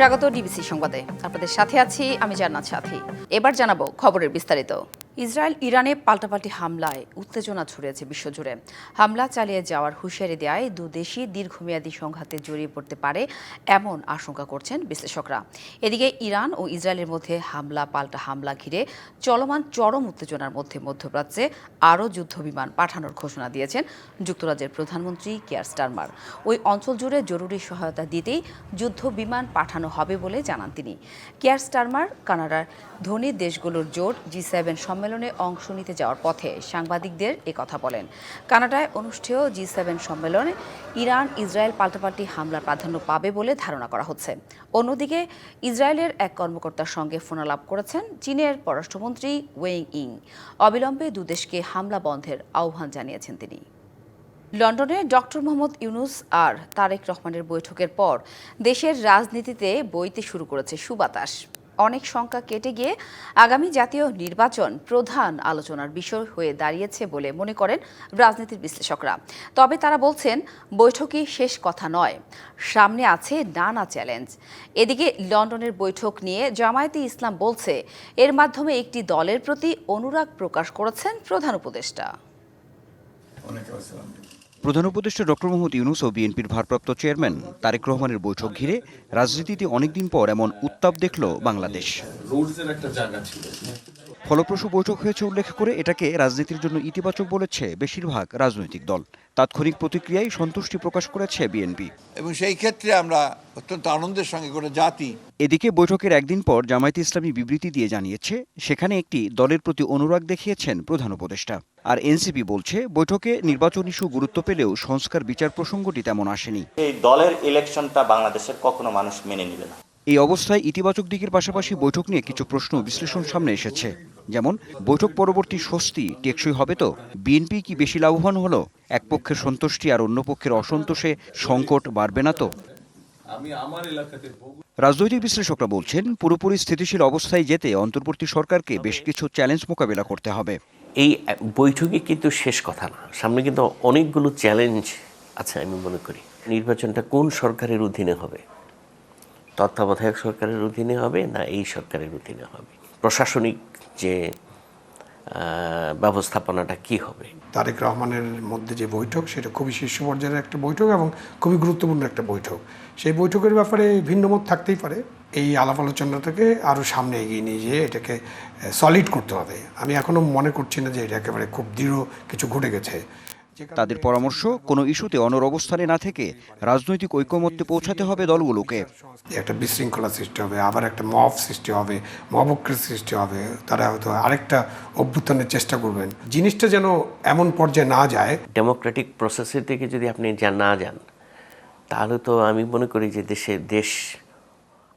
স্বাগত ডিবিসি সংবাদে। আপনাদের সাথে আছি আমি জান্নাত সাথী। এবার জানাব খবরের বিস্তারিত। ইসরায়েল ইরানে পাল্টাপাল্টি হামলায় উত্তেজনা ছড়িয়েছে বিশ্বজুড়ে। হামলা চালিয়ে যাওয়ার হুঁশিয়ারি দেয় দু দেশই দীর্ঘমেয়াদী সংঘাতে জড়িয়ে পড়তে পারে এমন আশঙ্কা করছেন বিশ্লেষকরা। এদিকে ইরান ও ইসরায়েলের মধ্যে হামলা পাল্টা হামলা ঘিরে চলমান চরম উত্তেজনার মধ্যে মধ্যপ্রাচ্যে আরও যুদ্ধবিমান পাঠানোর ঘোষণা দিয়েছেন যুক্তরাজ্যের প্রধানমন্ত্রী কেয়ার স্টারমার। ওই অঞ্চল জুড়ে জরুরি সহায়তা দিতেই যুদ্ধ বিমান পাঠানো হবে বলে জানান তিনি। কেয়ার স্টারমার, কানাডার ধনী দেশগুলোর জোট জি সেভেন সম্মেলনে অংশ নিতে যাওয়ার পথে সাংবাদিকদের কথা বলেন। কানাডায় অনুষ্ঠেয় জি সেভেন সম্মেলনে ইরান ইসরায়েল পাল্টাপাল্টি হামলার প্রাধান্য পাবে বলে ধারণা করা হচ্ছে। অন্যদিকে ইসরায়েলের এক কর্মকর্তার সঙ্গে ফোনালাপ করেছেন চীনের পররাষ্ট্রমন্ত্রী ওয়েং ইং। অবিলম্বে দুদেশকে হামলা বন্ধের আহ্বান জানিয়েছেন তিনি। লন্ডনে ডক্টর মোহাম্মদ ইউনুস আর তারেক রহমানের বৈঠকের পর দেশের রাজনীতিতে বইতে শুরু করেছে সুবাতাস। অনেক শঙ্কা কেটে গিয়ে আগামী জাতীয় নির্বাচন প্রধান আলোচনার বিষয় হয়ে দাঁড়িয়েছে বলে মনে করেন রাজনীতির বিশ্লেষকরা। তবে তারা বলছেন, বৈঠকই শেষ কথা নয়। সামনে আছে নানা চ্যালেঞ্জ। এদিকে লন্ডনের বৈঠক নিয়ে জামায়াতে ইসলাম বলছে, এর মাধ্যমে একটি দলের প্রতি অনুরাগ প্রকাশ করেছেন প্রধান উপদেষ্টা। প্রধান উপদেষ্টা ডক্টর মোহাম্মদ ইউনুস ও বিএনপির ভারপ্রাপ্ত চেয়ারম্যান তারেক রহমানের বৈঠক ঘিরে রাজনীতিতে অনেকদিন পর এমন উত্তাপ দেখল বাংলাদেশ। ফলপ্রসূ বৈঠক হয়েছে উল্লেখ করে এটাকে রাজনীতির জন্য ইতিবাচক বলেছে বেশিরভাগ রাজনৈতিক দল। তাৎক্ষণিক প্রতিক্রিয়ায় সন্তুষ্টি প্রকাশ করেছে বিএনপি। এবং সেই ক্ষেত্রে আমরা অত্যন্ত আনন্দের সঙ্গে করে জাতি এদিকে বৈঠকের একদিন পর জামায়াতে ইসলামী বিবৃতি দিয়ে জানিয়েছে সেখানে একটি দলের প্রতি অনুরাগ দেখিয়েছেন প্রধান উপদেষ্টা। আর এনসিপি বলছে বৈঠকে নির্বাচন ইস্যু গুরুত্ব পেলেও সংস্কার বিচার প্রসঙ্গটি তেমন আসেনি। এই দলের ইলেকশনটা বাংলাদেশের কখনো মানুষ মেনে নেবে না। এই অবস্থায় ইতিবাচক দিকের পাশাপাশি বৈঠক নিয়ে কিছু প্রশ্ন বিশ্লেষণ সামনে এসেছে। যেমন, বৈঠক পরবর্তী স্বস্তি টেকসই হবে তো? বিএনপি কি বেশি লাভবান হলো? এক পক্ষের সন্তুষ্টি আর অন্য পক্ষের অসন্তোষে সংকট বাড়বে না তো? রাজনৈতিক বিশ্লেষকরা বলছেন, পুরোপুরি স্থিতিশীল অবস্থায় যেতে অন্তর্বর্তী সরকারকে বেশ কিছু চ্যালেঞ্জ মোকাবেলা করতে হবে। এই বৈঠকে কিন্তু শেষ কথা না। সামনে কিন্তু অনেকগুলো চ্যালেঞ্জ আছে আমি মনে করি। নির্বাচনটা কোন সরকারের অধীনে হবে? তত্ত্বাবধায়ক সরকারের অধীনে হবে না এই সরকারের অধীনে হবে? প্রশাসনিক যে ব্যবস্থাপনাটা কি হবে? তারেক রহমানের মধ্যে যে বৈঠক, সেটা খুবই শীর্ষ পর্যায়ের একটা বৈঠক এবং খুবই গুরুত্বপূর্ণ একটা বৈঠক। সেই বৈঠকের ব্যাপারে ভিন্ন মত থাকতেই পারে। এই আলাপ আলোচনাটাকে আরও সামনে এগিয়ে নিয়ে যেয়ে এটাকে সলিড করতে হবে। আমি এখনও মনে করছি না যে এটা একেবারে খুব দৃঢ় কিছু ঘটে গেছে। তাদের পরামর্শ কোনো ইস্যুতে অনর অবস্থানে না থেকে রাজনৈতিক ঐকমত্যে পৌঁছাতে হবে দলগুলোকে। একটা বিশৃঙ্খলা সৃষ্টি হবে আবার একটা মব সৃষ্টি হবে মবক্রের সৃষ্টি হবে। তারা হয়তো আরেকটা অভ্যুত্থানের চেষ্টা করবেন। জিনিসটা যেন এমন পর্যায়ে না যায়। ডেমোক্রেটিক প্রসেসের দিকে যদি আপনি যা না যান তাহলে তো আমি মনে করি যে দেশে দেশ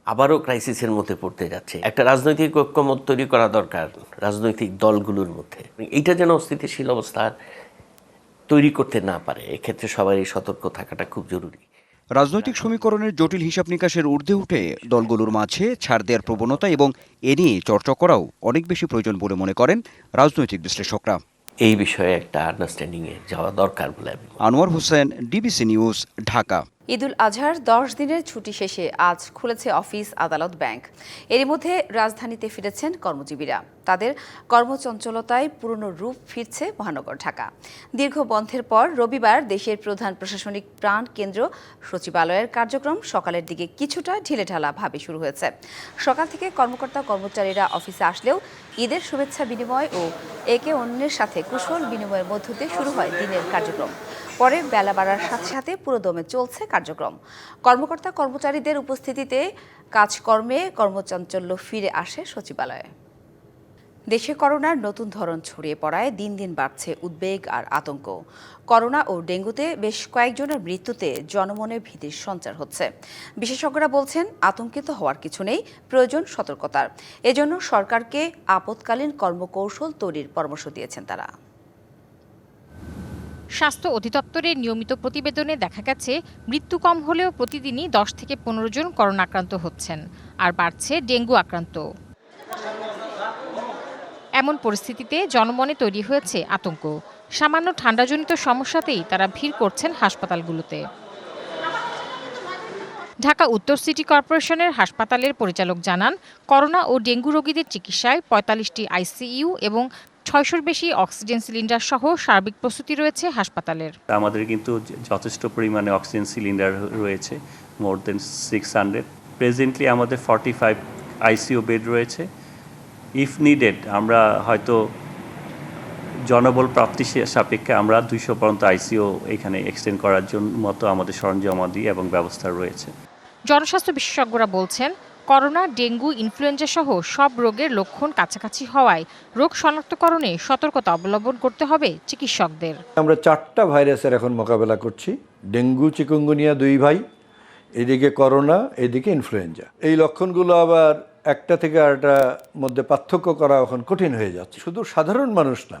আবারও ক্রাইসিসের মধ্যে পড়তে যাচ্ছে। একটা রাজনৈতিক ঐক্যমত তৈরি করা দরকার রাজনৈতিক দলগুলোর মধ্যে। এইটা যেন স্থিতিশীল অবস্থা তৈরি করতে না পারে এক্ষেত্রে সবারই সতর্ক থাকাটা খুব জরুরি। রাজনৈতিক সমীকরণের জটিল হিসাব নিকাশের ঊর্ধ্বে উঠে দলগুলোর মাঝে ছাড় দেওয়ার প্রবণতা এবং এ নিয়ে চর্চা করাও অনেক বেশি প্রয়োজন বলে মনে করেন রাজনৈতিক বিশ্লেষকরা। এই বিষয়ে একটা আন্ডারস্ট্যান্ডিংয়ে যাওয়া দরকার বলে আনোয়ার হোসেন ডিবিসি নিউজ ঢাকা। ঈদুল আজহার দশ দিনের ছুটি শেষে আজ খুলেছে অফিস আদালত ব্যাংক। এরই মধ্যে রাজধানীতে ফিরেছেন কর্মজীবীরা। তাদের কর্মচঞ্চলতায় পুরনো রূপ ফিরছে মহানগর ঢাকা। দীর্ঘ বন্ধের পর রবিবার দেশের প্রধান প্রশাসনিক প্রাণ কেন্দ্র সচিবালয়ের কার্যক্রম সকালের দিকে কিছুটা ঢিলেঢালা ভাবে শুরু হয়েছে। সকাল থেকে কর্মকর্তা কর্মচারীরা অফিসে আসলেও ঈদের শুভেচ্ছা বিনিময় ও একে অন্যের সাথে কুশল বিনিময়ের মধ্য দিয়ে শুরু হয় দিনের কার্যক্রম। পরে বেলা বাড়ার সাথে সাথে পুরো দমে চলছে কার্যক্রম। কর্মকর্তা কর্মচারীদের উপস্থিতিতে কাজকর্মে কর্মচাঞ্চল্য ফিরে আসে সচিবালয়ে। দেশে করোনার নতুন ধরন ছড়িয়ে পড়ায় দিন দিন বাড়ছে উদ্বেগ আর আতঙ্ক। করোনা ও ডেঙ্গুতে বেশ কয়েকজনের মৃত্যুতে জনমনে ভীতির সঞ্চার হচ্ছে। বিশেষজ্ঞরা বলছেন, আতঙ্কিত হওয়ার কিছু নেই, প্রয়োজন সতর্কতার। এজন্য সরকারকে আপৎকালীন কর্মকৌশল তৈরির পরামর্শ দিয়েছেন তারা। স্বাস্থ্য অধিদপ্তরের নিয়মিত প্রতিবেদনে দেখা গেছে, মৃত্যু কম হলেও প্রতিদিনই দশ থেকে পনেরো জন করোনা আক্রান্ত হচ্ছেন, আর বাড়ছে ডেঙ্গু আক্রান্ত। এমন পরিস্থিতিতে জনমনে তৈরি হয়েছে আতঙ্ক। সামান্য ঠান্ডাজনিত সমস্যাতেই তারা ভিড় করছেন হাসপাতালগুলোতে। ঢাকা উত্তর সিটি কর্পোরেশনের হাসপাতালের পরিচালক জানান, করোনা ও ডেঙ্গু রোগীদের চিকিৎসায় পঁয়তাল্লিশটি আইসিইউ এবং ছয়শোর বেশি অক্সিজেন সিলিন্ডার সহ সার্বিক প্রস্তুতি রয়েছে হাসপাতালের। আমাদের কিন্তু যথেষ্ট পরিমাণে অক্সিজেন সিলিন্ডার রয়েছে more than six hundred presently আমাদের ফর্টি ফাইভ আইসিও বেড রয়েছে। ইফ নিডেড আমরা হয়তো জনবল প্রাপ্তি সাপেক্ষে আমরা দুইশো পর্যন্ত আইসিও এখানে এক্সটেন্ড করার জন্য মতো আমাদের সরঞ্জামাদি এবং ব্যবস্থা রয়েছে। জনস্বাস্থ্য বিশেষজ্ঞরা বলছেন করোনা, ডেঙ্গু, ইনফ্লুয়েঞ্জা সহ সব রোগের লক্ষণ কাছাকাছি হওয়ায় রোগ শনাক্তকরণে সতর্কতা অবলম্বন করতে হবে চিকিৎসকদের। আমরা চারটা ভাইরাসের এখন মোকাবেলা করছি। ডেঙ্গু চিকুঙ্গুনিয়া দুই ভাই, এদিকে করোনা, এদিকে ইনফ্লুয়েঞ্জা। এই লক্ষণগুলো আবার একটা থেকে আরেকটা মধ্যে পার্থক্য করা এখন কঠিন হয়ে যাচ্ছে। শুধু সাধারণ মানুষ না,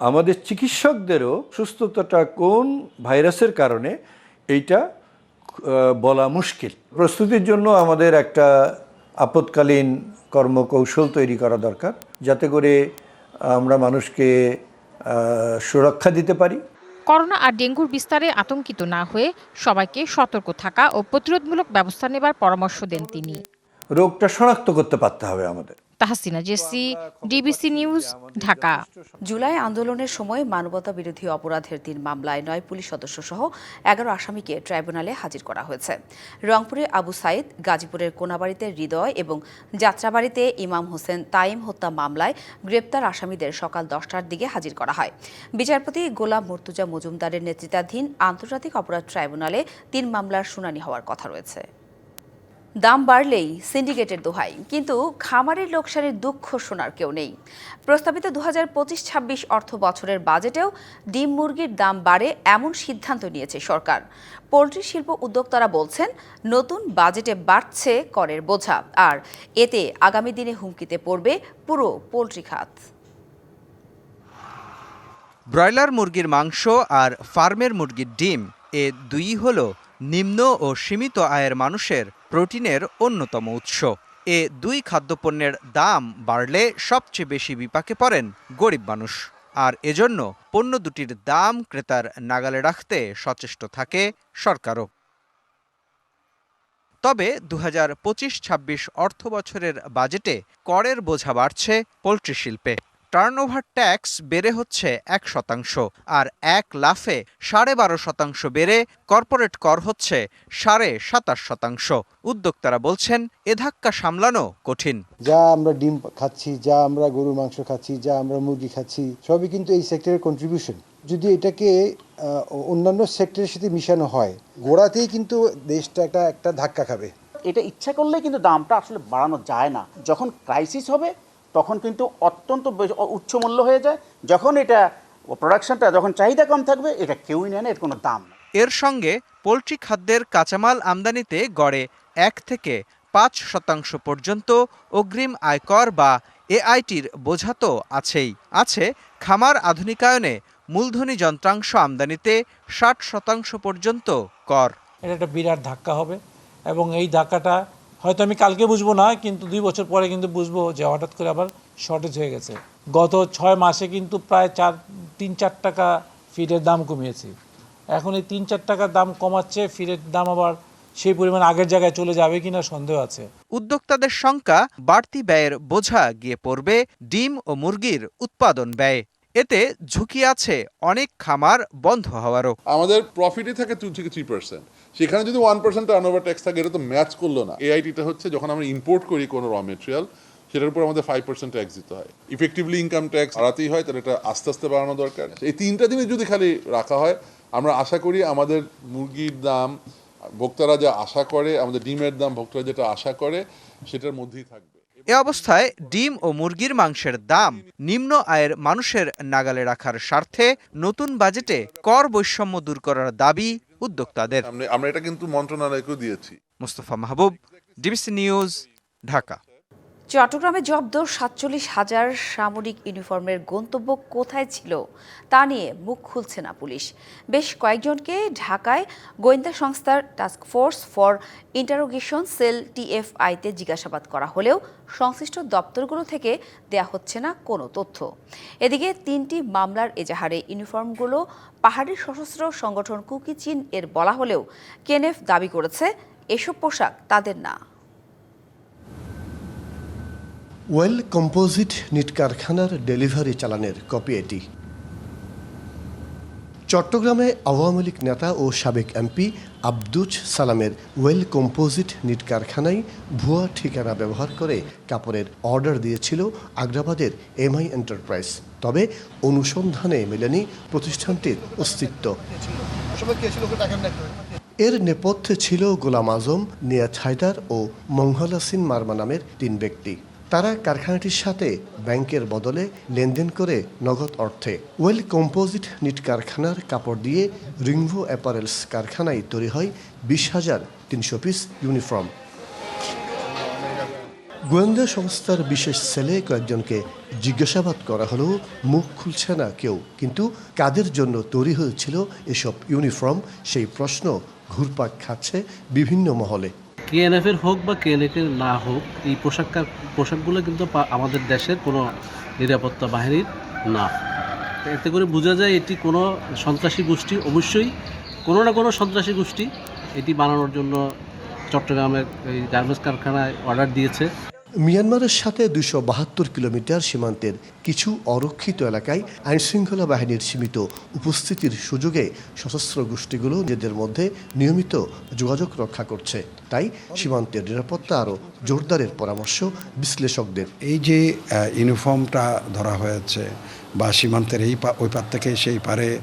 আমাদের চিকিৎসকদেরও সুস্থতাটা কোন ভাইরাসের কারণে এইটা বলা মুশকিল। প্রস্তুতির জন্য আমাদের একটা আপৎকালীন কর্মকৌশল তৈরি করা দরকার যাতে করে আমরা মানুষকে সুরক্ষা দিতে পারি। করোনা আর ডেঙ্গুর বিস্তারে আতঙ্কিত না হয়ে সবাইকে সতর্ক থাকা ও প্রতিরোধমূলক ব্যবস্থা নেবার পরামর্শ দেন তিনি। রোগটা শনাক্ত করতে পারতে হবে আমাদের। Tahsina Jesy, DBC news, Dhaka. July আন্দোলনের সময় মানবতা বিরোধী অপরাধের তিন মামলায় নয় পুলিশ সদস্য সহ এগারো আসামিকে ট্রাইব্যুনালে হাজির করা হয়েছে। রংপুরে আবু সাইদ, গাজীপুরের কোনাবাড়িতে হৃদয় এবং যাত্রাবাড়িতে ইমাম হোসেন তাইম হত্যা মামলায় গ্রেপ্তার আসামিদের সকাল দশটার দিকে হাজির করা হয়। বিচারপতি গোলাম মর্তুজা মজুমদারের নেতৃত্বাধীন আন্তর্জাতিক অপরাধ ট্রাইব্যুনালে তিন মামলার শুনানি হওয়ার কথা রয়েছে। দাম বাড়লেই সিন্ডিকেটের দোহাই। কিন্তু খামারের লোকসানের দুঃখ শোনার কেউ নেই। প্রস্তাবিত দু হাজার পঁচিশ ছাব্বিশ অর্থ বছরের বাজেটেও ডিম মুরগির দাম বাড়ে এমন সিদ্ধান্ত নিয়েছে সরকার। পোলট্রি শিল্প উদ্যোক্তারা বলছেন, নতুন বাজেটে বাড়ছে করের বোঝা আর এতে আগামী দিনে হুমকিতে পড়বে পুরো পোলট্রি খাত। ব্রয়লার মুরগির মাংস আর ফার্মের মুরগির ডিম, এ দুই হল নিম্ন ও সীমিত আয়ের মানুষের প্রোটিনের অন্যতম উৎস। এ দুই খাদ্যপণ্যের দাম বাড়লে সবচেয়ে বেশি বিপাকে পড়েন গরিব মানুষ। আর এজন্য পণ্য দুটির দাম ক্রেতার নাগালে রাখতে সচেষ্ট থাকে সরকারও। তবে দু হাজার পঁচিশ ছাব্বিশ অর্থ বছরের বাজেটে করের বোঝা বাড়ছে পোলট্রি শিল্পে। টার্নওভার ট্যাক্স বেড়ে হচ্ছে এক শতাংশ আর এক লাফে সাড়ে বারো শতাংশ বেড়ে কর্পোরেট কর হচ্ছে সাড়ে সাতাশ শতাংশ। উদ্যোক্তারা বলছেন এ ধাক্কা সামলানো কঠিন। যা আমরা ডিম খাচ্ছি যা আমরা গরুর মাংস খাচ্ছি যা আমরা মুরগি খাচ্ছি সবই কিন্তু এই সেক্টরের কন্ট্রিবিউশন যদি এটাকে অন্যান্য সেক্টরের সাথে মিশানো হয় গোড়াতেই কিন্তু দেশটা একটা একটা ধাক্কা খাবে। এটা ইচ্ছা করলে কিন্তু দামটা আসলে বাড়ানো যায় না। যখন ক্রাইসিস হবে তখন কিন্তু অত্যন্ত উচ্চ মূল্য হয়ে যায়। যখন এটা প্রোডাকশনটা যখন চাহিদা কম থাকবে এটা কেউই নেয় না এর কোনো দাম এর সঙ্গে পোলট্রি খাদ্যের কাঁচামাল আমদানিতে গড়ে এক থেকে পাঁচ শতাংশ পর্যন্ত অগ্রিম আয়কর বা এআইটির বোঝা তো আছেই। আছে খামার আধুনিকায়নে মূলধনী যন্ত্রাংশ আমদানিতে ষাট শতাংশ পর্যন্ত কর। এটা একটা বিরাট ধাক্কা হবে এবং এই ধাক্কাটা হয়তো আমি কালকে বুঝব না কিন্তু দুই বছর পরে কিন্তু বুঝব যে হঠাৎ করে আবার শর্টেজ হয়ে গেছে। গত ছয় মাসে কিন্তু প্রায় চার তিন চার টাকা ফিডের দাম কমিয়েছি। এখন এই তিন চার টাকার দাম কমাচ্ছে ফিডের দাম আবার সেই পরিমাণ আগের জায়গায় চলে যাবে কিনা সন্দেহ আছে। উদ্যোক্তাদের শঙ্কা বাড়তি ব্যয়ের বোঝা গিয়ে পড়বে ডিম ও মুরগির উৎপাদন ব্যয়। এতে ঝুঁকি আছে অনেক খামার বন্ধ হওয়ারও। আমাদের প্রফিটই থাকে টু থেকে থ্রি পার্সেন্ট সেখানে যদি one percent turn over tax থাকে, এটা তো ম্যাচ করল না। এআইটিটা হচ্ছে যখন আমরা ইম্পোর্ট করি কোনো র মেটেরিয়াল সেটার উপর আমাদের ফাইভ পার্সেন্ট ট্যাক্স দিতে হয়। ইফেক্টিভলি ইনকাম ট্যাক্স বাড়াতেই হয়, তাহলে এটা আস্তে আস্তে বাড়ানো দরকার। এই তিনটা জিনিস যদি খালি রাখা হয়, আমরা আশা করি আমাদের মুরগির দাম, ভোক্তারা যা আশা করে, আমাদের ডিমের দাম, ভোক্তারা যেটা আশা করে, সেটার মধ্যেই থাকবে। এ অবস্থায় ডিম ও মুরগির মাংসের দাম নিম্ন আয়ের মানুষের নাগালে রাখার স্বার্থে নতুন বাজেটে কর বৈষম্য দূর করার দাবি উদ্যোক্তাদের। আমরা- এটা কিন্তু মন্ত্রণালয়কেও দিয়েছি। Mostafa Mahbub DBC news Dhaka. চট্টগ্রামে জব্দ সাতচল্লিশ হাজার সামরিক ইউনিফর্মের গন্তব্য কোথায় ছিল তা নিয়ে মুখ খুলছে না পুলিশ। বেশ কয়েকজনকে ঢাকায় গোয়েন্দা সংস্থার task force for interrogation cell টিএফআইতে জিজ্ঞাসাবাদ করা হলেও সংশ্লিষ্ট দপ্তরগুলো থেকে দেয়া হচ্ছে না কোনো তথ্য। এদিকে তিনটি মামলার এজাহারে ইউনিফর্মগুলো পাহাড়ি সশস্ত্র সংগঠন কুকি চীন এর বলা হলেও কেনেফ দাবি করেছে, এসব পোশাক তাদের না। ওয়েল কম্পোজিট নিট কারখানার ডেলিভারি চালানের কপি এটি। চট্টগ্রামে আওয়ামী লীগ নেতা ও সাবেক এমপি আব্দুজ সালামের ওয়েল কম্পোজিট নিট কারখানায় ভুয়া ঠিকানা ব্যবহার করে কাপড়ের অর্ডার দিয়েছিল আগ্রাবাদের এমআই এন্টারপ্রাইজ তবে অনুসন্ধানে মেলেনি প্রতিষ্ঠানটির অস্তিত্ব। এর নেপথ্যে ছিল গোলাম আজম, নিয়াজ হায়দার ও মঙ্গলাসিন মার্মা নামের তিন ব্যক্তি। তারা কারখানাটির সাথে ব্যাংকের বদলে লেনদেন করে নগদ অর্থে ওয়েল কম্পোজিট নিট কারখানার কাপড় দিয়ে রিংভো অ্যাপারেলস কারখানায় তৈরি হয় বিশ হাজার তিনশো পিস ইউনিফর্ম। গোয়েন্দা সংস্থার বিশেষ সেলে কয়েকজনকে জিজ্ঞাসাবাদ করা হলেও মুখ খুলছে না কেউ, কিন্তু কাদের জন্য তৈরি হয়েছিল এসব ইউনিফর্ম সেই প্রশ্ন ঘুরপাক খাচ্ছে বিভিন্ন মহলে। কেএনএফ এর হোক বা কেএনএফের না হোক, এই পোশাক পোশাকগুলো কিন্তু আমাদের দেশের কোনো নিরাপত্তা বাহিনীর না। এতে করে বোঝা যায় এটি কোনো সন্ত্রাসী গোষ্ঠী, অবশ্যই কোনো না কোনো সন্ত্রাসী গোষ্ঠী এটি বানানোর জন্য চট্টগ্রামের এই গার্মেন্টস কারখানায় অর্ডার দিয়েছে। মিয়ানমারের সাথে দুশো বাহাত্তর কিলোমিটার সীমান্তের কিছু অরক্ষিত এলাকায় আইনশৃঙ্খলা বাহিনীর সীমিত উপস্থিতির সুযোগে সশস্ত্র গোষ্ঠীগুলো নিজেদের মধ্যে নিয়মিত যোগাযোগ রক্ষা করছে। তাই সীমান্তের নিরাপত্তা আরও জোরদারের পরামর্শ বিশ্লেষকদের। এই যে ইউনিফর্মটা ধরা হয়েছে বা সীমান্তের এই পা- ওই পার থেকে সেই পারে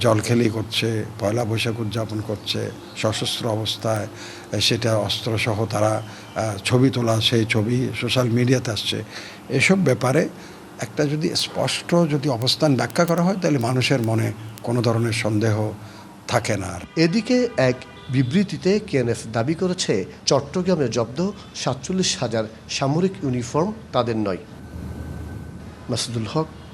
জলখেলি করছে, পয়লা বৈশাখ উদযাপন করছে, সশস্ত্র অবস্থায় সেটা অস্ত্রসহ তারা ছবি তোলা, সেই ছবি সোশ্যাল মিডিয়াতে আসছে। এসব ব্যাপারে একটা যদি স্পষ্ট যদি অবস্থান ব্যাখ্যা করা হয়, তাহলে মানুষের মনে কোনো ধরনের সন্দেহ থাকে না আর। এদিকে এক বিবৃতিতে কেএনএফ দাবি করেছে, চট্টগ্রামে জব্দ সাতচল্লিশ হাজার সামরিক ইউনিফর্ম তাদের নয়। Masudul Haque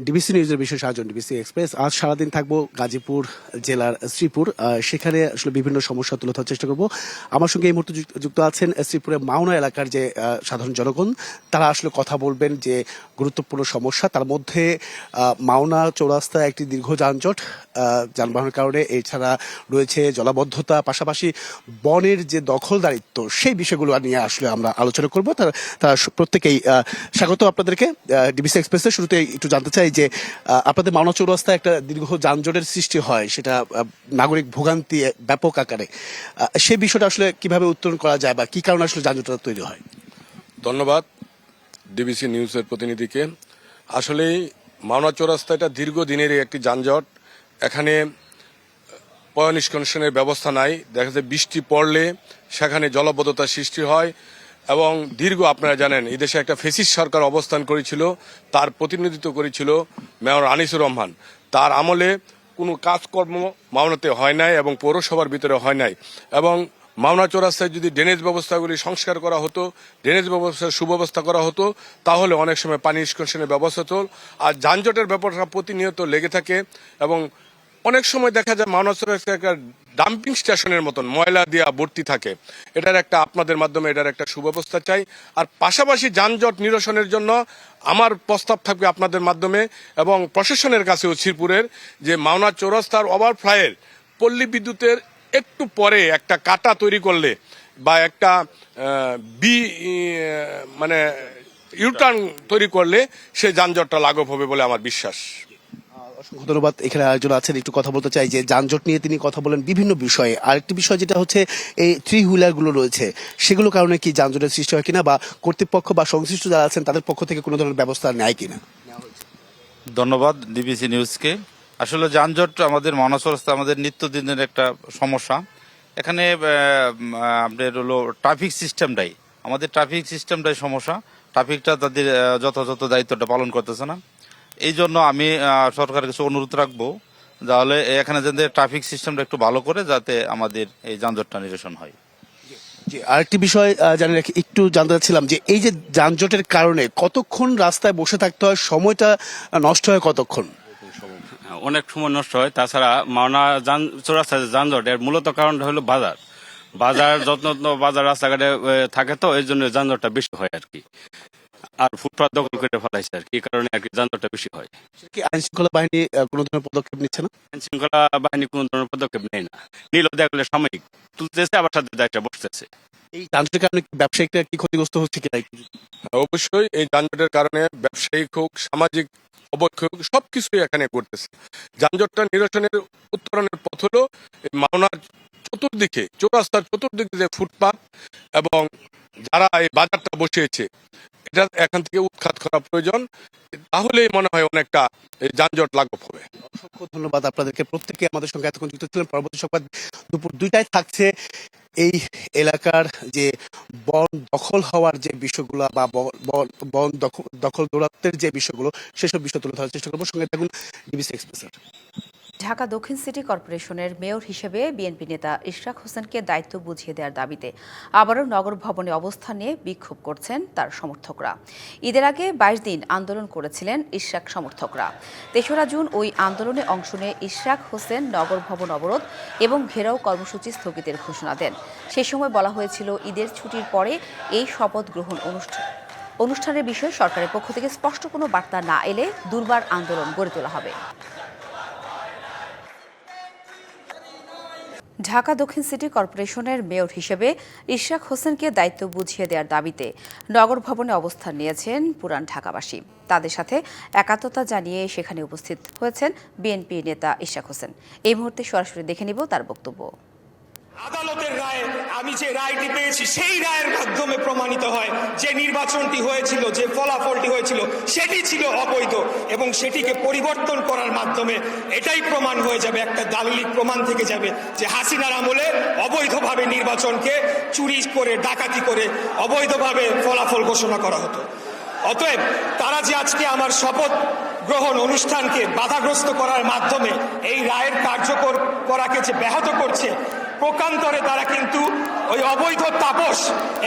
ডিবিসি নিউজের বিশেষ আয়োজন ডিবিসি এক্সপ্রেস আজ সারাদিন থাকব গাজীপুর জেলার শ্রীপুর। সেখানে আসলে বিভিন্ন সমস্যা তুলে ধরার চেষ্টা করব। আমার সঙ্গে এই মুহূর্তে যুক্ত- আছেন শ্রীপুরের মাওনা এলাকার যে সাধারণ জনগণ, তারা আসলে কথা বলবেন যে, গুরুত্বপূর্ণ সমস্যা। তার মধ্যে মাওনা চৌরাস্তায় একটি দীর্ঘ যানজট যানবাহনের কারণে এছাড়া রয়েছে জলাবদ্ধতা, পাশাপাশি বনের যে দখলদারিত্ব, সেই বিষয়গুলো নিয়ে আসলে আমরা আলোচনা করব। তারা তারা প্রত্যেকেই স্বাগত আপনাদেরকে। ডিবিসি এক্সপ্রেসের শুরুতে একটু জানতে চাই যে আপনাদের মাওনা চৌরাস্তায় একটা দীর্ঘ যানজটের সৃষ্টি হয়, সেটা নাগরিক ভোগান্তি ব্যাপক আকারে। সেই বিষয়টা আসলে কীভাবে উত্তরণ করা যায় বা কি কারণে আসলে যানজটটা তৈরি হয়? ধন্যবাদ ডিবিসি নিউজের প্রতিনিধিকে। আসলেই মাওনা চৌরাস্তা এটা দীর্ঘদিনেরই একটি যানজট। এখানে পয় নিষ্কাশনের ব্যবস্থা নাই। দেখা যায় বৃষ্টি পড়লে সেখানে জলবদ্ধতার সৃষ্টি হয় এবং দীর্ঘ আপনারা জানেন, এই দেশে একটা ফেসিস সরকার অবস্থান করেছিল, তার প্রতিনিধিত্ব করেছিল মেয়র আনিসুর রহমান। তার আমলে কোনো কাজকর্ম মাওনাতে হয় নাই এবং পৌরসভার ভিতরে হয় নাই। এবং মাওনা চৌরাস্তায় যদি ড্রেনেজ ব্যবস্থাগুলি সংস্কার করা হতো, ড্রেনেজ ব্যবস্থার সুব্যবস্থা করা হতো, তাহলে অনেক সময় পানি নিষ্কাশনের ব্যবস্থা হতো। আর যানজটের ব্যাপারটা প্রতিনিয়ত লেগে থাকে এবং অনেক সময় দেখা যায় মাওনা চৌরাস্তা একটা ডাম্পিং স্টেশনের মতন ময়লা দিয়া ভর্তি থাকে। এটার একটা আপনাদের মাধ্যমে এটার একটা সুব্যবস্থা চাই। আর পাশাপাশি যানজট নিরসনের জন্য আমার প্রস্তাব থাকবে আপনাদের মাধ্যমে এবং প্রশাসনের কাছেও শ্রীপুরের যে মাওনা চৌরাস্তার ওভারফ্লাইয়ের পল্লী বিদ্যুতের একটু পরে একটা কাটা তৈরি করলে বা একটা বি মানে ইউটার্ন তৈরি করলে সে যানজটটা লাঘব হবে বলে আমার বিশ্বাস। অসংখ্য ধন্যবাদ, এখানে আয়োজন আছেন, একটু কথা বলতে চাই যে যানজট নিয়ে তিনি কথা বলেন বিভিন্ন বিষয়ে। আরেকটি বিষয় যেটা হচ্ছে, এই থ্রি হুইলারগুলো রয়েছে, সেগুলো কারণে কি যানজটের সৃষ্টি হয় কিনা বা কর্তৃপক্ষ বা সংশ্লিষ্ট যারা আছেন, তাদের পক্ষ থেকে কোনো ধরনের ব্যবস্থা নেয় কিনা? ধন্যবাদ ডিবিসি নিউজকে আসলে যানজট আমাদের মহানসরস্তা আমাদের নিত্যদিনের একটা সমস্যা। এখানে আপনার হলো ট্রাফিক সিস্টেমটাই আমাদের ট্রাফিক সিস্টেমটাই সমস্যা। ট্রাফিকটা তাদের যথাযথ দায়িত্বটা পালন করতেছে না। এই জন্য আমি সরকারের কাছে অনুরোধ রাখব তাহলে এখানে যাতে ট্রাফিক সিস্টেমটা একটু ভালো করে যাতে আমাদের এই যানজটটা নিরসন হয়। আরেকটি বিষয় জানি রাখি একটু জানতে চাচ্ছিলাম যে এই যে যানজটের কারণে কতক্ষণ রাস্তায় বসে থাকতে হয় সময়টা নষ্ট হয় কতক্ষণ? অনেক সময় নষ্ট হয়। তাছাড়া মাওনা যান চৌরাস্তা যে যানজট এর মূলত কারণটা হলো বাজার। বাজার যত্ন বাজার রাস্তাঘাটে থাকে তো এই জন্য যানজটটা বেশি হয় আর কি। আর ফুটপাত দখল করে ফেলাইছে আর কি এই কারণে আর কি যানজটটা বেশি হয়। কি আইন শৃঙ্খলা বাহিনী কোনো ধরনের পদক্ষেপ নিচ্ছে না? আইন শৃঙ্খলা বাহিনী কোনো ধরনের পদক্ষেপ নেয় না। নিল দেখা গেলে সাময়িক তুলতেছে আবার সাথে দায়িত্ব বসতেছে। এই যান্ত্রিক কারণে কি ব্যবসায়িকরা কি ক্ষতিগ্রস্ত হচ্ছে কিনা? অবশ্যই এই যানজটের কারণে ব্যবসায়িক হোক সামাজিক অবক্ষয় হোক সবকিছুই এখানে করতেছে যানজটটা নিরসনের উত্তরণের পথ হলো এই মাওনার চতুর্দিকে চৌরাস্তার চতুর্দিকে যে ফুটপাত এবং যারা এই বাজারটা বসিয়েছে এটা এখান থেকে উৎখাত করা প্রয়োজন। তাহলেই মনে হয় অনেকটা যানজট লাঘব হবে। অসংখ্য ধন্যবাদ আপনাদেরকে। প্রত্যেকে আমাদের সঙ্গে এতক্ষণ যুক্ত ছিলেন। পরবর্তী সংবাদ দুপুর দুইটায় থাকছে। এই এলাকার যে বন দখল হওয়ার যে বিষয়গুলো বা বন দখল দখল দৌরাত্মের যে বিষয়গুলো, সেসব বিষয় তুলে ধরার চেষ্টা করব। সঙ্গে থাকুন ডিবিসি এক্সপ্রেসের। ঢাকা দক্ষিণ সিটি কর্পোরেশনের মেয়র হিসেবে বিএনপি নেতা ইশরাক হোসেনকে দায়িত্ব বুঝিয়ে দেওয়ার দাবিতে আবারও নগর ভবনে অবস্থান নিয়ে বিক্ষোভ করছেন তার সমর্থকরা। ঈদের আগে বাইশ দিন আন্দোলন করেছিলেন ইশরাক সমর্থকরা। তেসরা জুন ওই আন্দোলনে অংশ নিয়ে ইশরাক হোসেন নগর ভবন অবরোধ এবং ঘেরাও কর্মসূচি স্থগিতের ঘোষণা দেন। সে সময় বলা হয়েছিল ঈদের ছুটির পরে এই শপথ গ্রহণ অনুষ্ঠান অনুষ্ঠানের বিষয়ে সরকারের পক্ষ থেকে স্পষ্ট কোনো বার্তা না এলে দুর্বার আন্দোলন গড়ে তোলা হবে। ঢাকা দক্ষিণ সিটি কর্পোরেশনের মেয়র হিসেবে ইশরাক হোসেনকে দায়িত্ব বুঝিয়ে দেওয়ার দাবিতে নগর ভবনে অবস্থান নিয়েছেন পুরান ঢাকাবাসী। তাদের সাথে একাত্মতা জানিয়ে সেখানে উপস্থিত হয়েছেন বিএনপি নেতা ইশরাক হোসেন। এই মুহূর্তে সরাসরি দেখে নিব তার বক্তব্য। আদালতের রায়ে আমি যে রায়টি পেয়েছি, সেই রায়ের মাধ্যমে প্রমাণিত হয় যে নির্বাচনটি হয়েছিল, যে ফলাফলটি হয়েছিল, সেটি ছিল অবৈধ এবং সেটিকে পরিবর্তন করার মাধ্যমে এটাই প্রমাণ হয়ে যাবে, একটা দালিলিক প্রমাণ থেকে যাবে যে হাসিনার আমলে অবৈধভাবে নির্বাচনকে চুরি করে, ডাকাতি করে অবৈধভাবে ফলাফল ঘোষণা করা হতো। অতএব তারা যে আজকে আমার শপথ গ্রহণ অনুষ্ঠানকে বাধাগ্রস্ত করার মাধ্যমে এই রায়ের কার্যকর করাকে যে ব্যাহত করছে প্রকান্তরে তারা কিন্তু ওই অবৈধ তাপস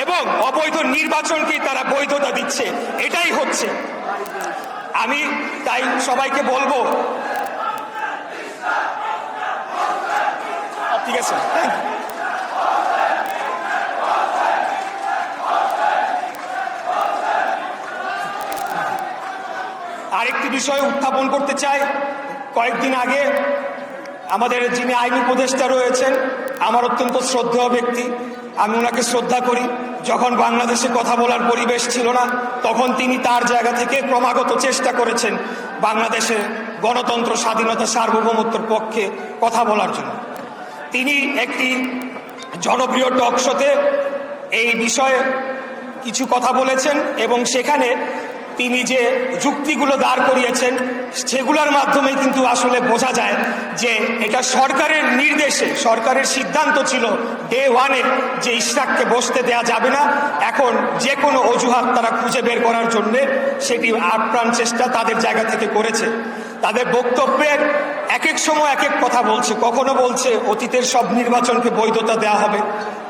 এবং অবৈধ নির্বাচনকেই তারা বৈধতা দিচ্ছে। এটাই হচ্ছে। আমি তাই সবাইকে বলব, ঠিক আছে। আরেকটি বিষয় উত্থাপন করতে চাই। কয়েকদিন আগে আমাদের যিনি আইন উপদেষ্টা রয়েছেন, আমার অত্যন্ত শ্রদ্ধেয় ব্যক্তি। আমি ওনাকে শ্রদ্ধা করি। যখন বাংলাদেশে কথা বলার পরিবেশ ছিল না, তখন তিনি তার জায়গা থেকে ক্রমাগত চেষ্টা করেছেন বাংলাদেশে গণতন্ত্র, স্বাধীনতা সার্বভৌমত্বর পক্ষে কথা বলার জন্য। তিনি একটি জনপ্রিয় টক শোতে এই বিষয়ে কিছু কথা বলেছেন এবং সেখানে তিনি যে যুক্তিগুলো দাঁড় করিয়েছেন, সেগুলোর মাধ্যমে কিন্তু আসলে বোঝা যায় যে এটা সরকারের নির্দেশে, সরকারের সিদ্ধান্ত ছিল ডে ওয়ানে যে ইশরাককে বসতে দেয়া যাবে না। এখন যে কোনো অজুহাত তারা খুঁজে বের করার জন্যে সেটি আপ্রাণ চেষ্টা তাদের জায়গা থেকে করেছে। তাদের বক্তব্যের এক এক সময় এক এক কথা বলছে। কখনো বলছে অতীতের সব নির্বাচনকে বৈধতা দেওয়া হবে।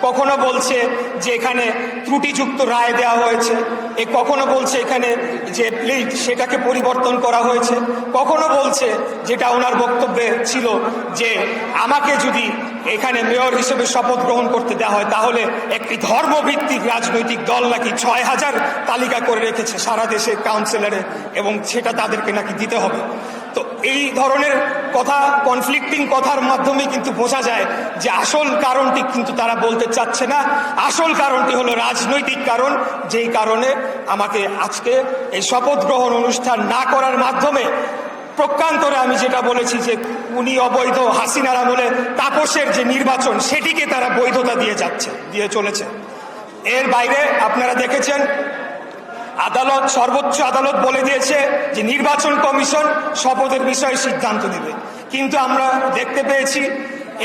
কখনো বলছে যে এখানে ত্রুটিযুক্ত রায় দেওয়া হয়েছে। এ কখনো বলছে এখানে যে প্লিট সেটাকে পরিবর্তন করা হয়েছে। কখনো বলছে যেটা ওনার বক্তব্যে ছিল যে আমাকে যদি এখানে মেয়র হিসেবে শপথ গ্রহণ করতে দেওয়া হয়, তাহলে একটি ধর্মভিত্তিক রাজনৈতিক দল নাকি ছয় হাজার তালিকা করে রেখেছে সারা দেশের কাউন্সিলরে এবং সেটা তাদেরকে নাকি দিতে হবে। তো এই ধরনের কথা কনফ্লিক্টিং কথার মাধ্যমে কিন্তু বোঝা যায় যে আসল কারণটি কিন্তু তারা বলতে চাচ্ছে না। আসল কারণটি হলো রাজনৈতিক কারণ, যেই কারণে আমাকে আজকে এই শপথ গ্রহণ অনুষ্ঠান না করার মাধ্যমে প্রকান্তরে আমি যেটা বলেছি যে উনি অবৈধ হাসিনার আমলে তাপসের যে নির্বাচন, সেটিকে তারা বৈধতা দিয়ে যাচ্ছে, দিয়ে চলেছে। এর বাইরে আপনারা দেখেছেন আদালত, সর্বোচ্চ আদালত বলে দিয়েছে যে নির্বাচন কমিশন শপথের বিষয়ে সিদ্ধান্ত নেবে। কিন্তু আমরা দেখতে পেয়েছি,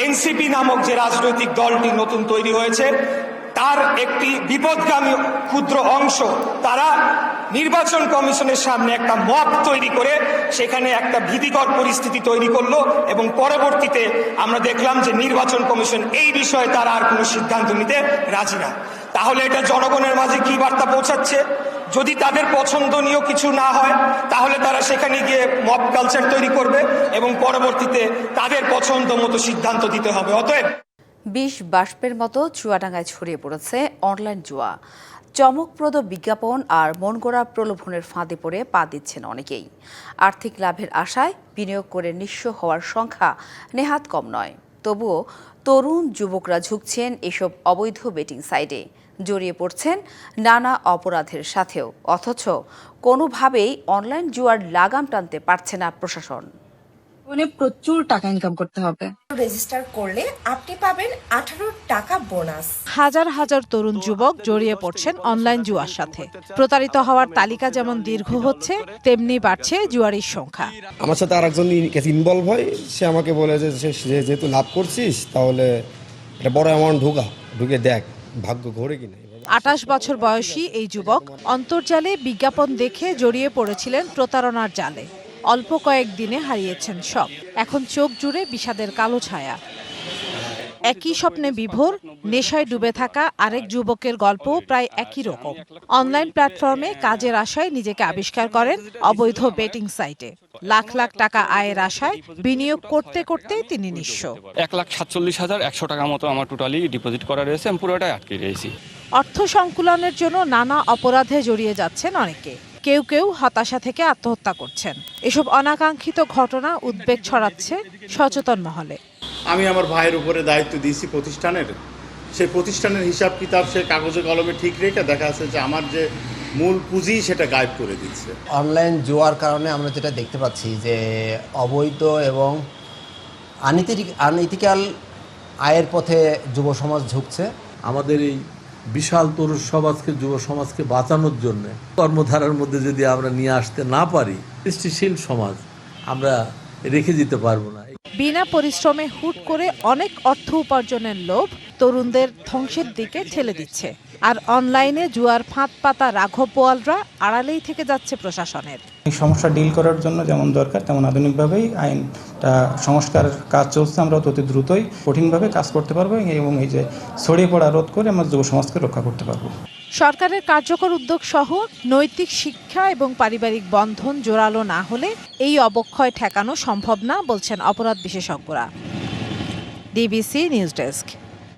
এনসিপি নামক যে রাজনৈতিক দলটি নতুন তৈরি হয়েছে, তার একটি বিপদগামী ক্ষুদ্র অংশ, তারা নির্বাচন কমিশনের সামনে একটা মত তৈরি করে সেখানে একটা ভীতিকর পরিস্থিতি তৈরি করল এবং পরবর্তীতে আমরা দেখলাম যে নির্বাচন কমিশন এই বিষয়ে তারা আর কোনো সিদ্ধান্ত নিতে রাজি না। তাহলে এটা জনগণের মাঝে কি বার্তা পৌঁছাচ্ছে? যদি তাদের পছন্দনীয় কিছু না হয়, তাহলে তারা সেখানে গিয়ে মব কালচার তৈরি করবে এবং পরবর্তীতে তাদের পছন্দ মতো সিদ্ধান্ত দিতে হবে। অতএব বিষ বাষ্পের মতো চুয়াডাঙ্গায় ছড়িয়ে পড়েছে অনলাইন জুয়া। চমকপ্রদ বিজ্ঞাপন আর মন গড়া প্রলোভনের ফাঁদে পড়ে পা দিচ্ছেন অনেকেই। আর্থিক লাভের আশায় বিনিয়োগ করে নিঃস্ব হওয়ার সংখ্যা নেহাত কম নয়। তবুও তরুণ যুবকরা ঝুঁকছেন এসব অবৈধ বেটিং সাইটে। জড়িয়ে পড়ছেন নানা অপরাধের সাথেও। অথচ কোনোভাবেই অনলাইন জুয়ার লাগাম টানতে পারছে না প্রশাসন। জীবনে প্রচুর টাকা ইনকাম করতে হবে। রেজিস্টার করলে আপনি পাবেন আঠারো টাকা বোনাস হাজার হাজার তরুণ যুবক জড়িয়ে পড়ছেন অনলাইন জুয়ার সাথে। প্রতারিত হওয়ার তালিকা যেমন দীর্ঘ হচ্ছে তেমনি বাড়ছে জুয়ারির সংখ্যা। আমার সাথে আরেকজন ইনভলভ হয়। সে আমাকে বলে যে সে যেহেতু লাভ করছিস তাহলে একটা বড় অ্যামাউন্ট ঢুকা ঢুকে দেখ ভাগ্য ঘোরে কিনা। আটাশ বছর বয়সী এই যুবক অন্তর্জালে বিজ্ঞাপন দেখে জড়িয়ে পড়েছিলেন প্রতারণার জালে। অল্প কয়েক দিনে হারিয়েছেন সব। এখন চোখ জুড়ে বিষাদের কালো ছায়া। একই স্বপ্নে বিভোর নেশায় ডুবে থাকা আরেক যুবকের গল্প প্রায় একই রকম। অনলাইন প্ল্যাটফর্মে কাজের আশায় নিজেকে আবিষ্কার করেন অবৈধ বেটিং সাইটে। লাখ লাখ টাকা আয়ের আশায় বিনিয়োগ করতে করতে তিনি নিঃস্ব। এক লাখ সাতচল্লিশ হাজার একশো টাকা মতো আমার টোটালি ডিপোজিট করা রয়েছে আমি পুরোটাই আটকে রয়েছি অর্থ সংকুলনের জন্য নানা অপরাধে জড়িয়ে যাচ্ছেন অনেকে। কেউ কেউ হতাশা থেকে আত্মহত্যা করছেন। এসব অনাকাঙ্ক্ষিত ঘটনা উদ্বেগ ছড়াচ্ছে সচেতন মহলে। আমি আমার ভাইয়ের উপরে দায়িত্ব দিয়েছি প্রতিষ্ঠানের। সেই প্রতিষ্ঠানের হিসাব কিতাব সে কাগজে কলমে ঠিক রেখে দেখা যাচ্ছে যে আমার যে মূল পুঁজি সেটা গায়েব করে দিচ্ছে। অনলাইন জোয়ার কারণে আমরা যেটা দেখতে পাচ্ছি যে অবৈধ এবং আনৈতিক আনৈতিকাল আয়ের পথে যুব সমাজ ঝুঁকছে। আমাদের এই বিশাল তরুণ সমাজকে, যুব সমাজকে বাঁচানোর জন্য কর্মধারার মধ্যে যদি আমরা নিয়ে আসতে না পারি, সৃষ্টিশীল সমাজ আমরা রেখে দিতে পারব না। বিনা পরিশ্রমে হুট করে অনেক অর্থ উপার্জনের লোভ তরুণদের ধ্বংসের দিকে ঠেলে দিচ্ছে। আর অনলাইনে জুয়ার ফাঁদ পাতা রাঘব বোয়ালরা আড়ালেই থেকে যাচ্ছে প্রশাসনের। এই সমস্যা ডিল করার জন্য যেমন দরকার, তেমন আধুনিকভাবেই আইনটা সংস্কার কাজ চলছে, আমরা অতি দ্রুতই কঠিনভাবে কাজ করতে পারব এবং এই যে ছড়িয়ে পড়া রোধ করে আমরা যুব সমাজকে রক্ষা করতে পারব। সরকারের কার্যকর উদ্যোগ সহ নৈতিক শিক্ষা এবং পারিবারিক বন্ধন জোরালো না হলে এই অবক্ষয় ঠেকানো সম্ভব না বলছেন অপরাধ বিশেষজ্ঞরা। DBC news desk.